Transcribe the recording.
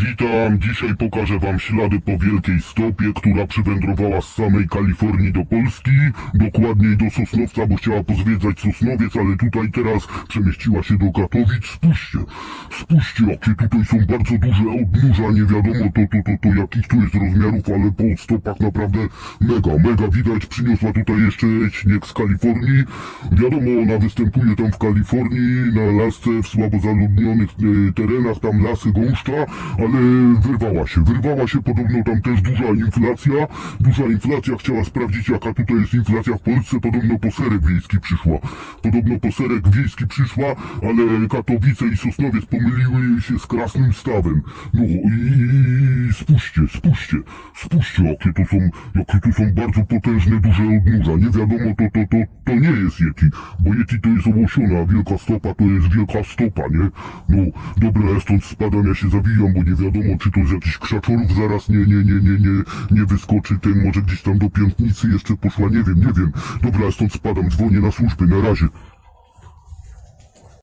Witam, dzisiaj pokażę wam ślady po wielkiej stopie, która przywędrowała z samej Kalifornii do Polski, dokładniej do Sosnowca, bo chciała pozwiedzać Sosnowiec, ale tutaj teraz przemieściła się do Katowic. Spójrzcie, spójrzcie, jakie tutaj są bardzo duże odnóża, nie wiadomo to, to, to, to jakich tu jest rozmiarów, ale po stopach naprawdę mega, mega widać, przyniosła tutaj jeszcze śnieg z Kalifornii. Wiadomo, ona występuje tam w Kalifornii, na lasce, w słabo zaludnionych e, terenach, tam lasy gąszcza, ale wyrwała się, wyrwała się, podobno tam też duża inflacja, duża inflacja, chciała sprawdzić jaka tutaj jest inflacja w Polsce, podobno po serek wiejski przyszła, podobno po serek wiejski przyszła, ale Katowice i Sosnowiec pomyliły się z Krasnym Stawem, no i, i spójrzcie, spójrzcie, spójrzcie jakie to są, jakie to są bardzo potężne, duże odnóża, nie wiadomo, to, to, to, to nie jest Yeti, bo Yeti to jest owłosiona, a wielka stopa to jest wielka stopa, nie? No, dobra, ja stąd spadam, ja się zawijam, bo nie wiadomo, czy to z jakichś krzaczorów zaraz nie, nie, nie, nie, nie, nie wyskoczy ten, może gdzieś tam do piętnicy jeszcze poszła, nie wiem, nie wiem. Dobra, stąd spadam, dzwonię na służby, na razie.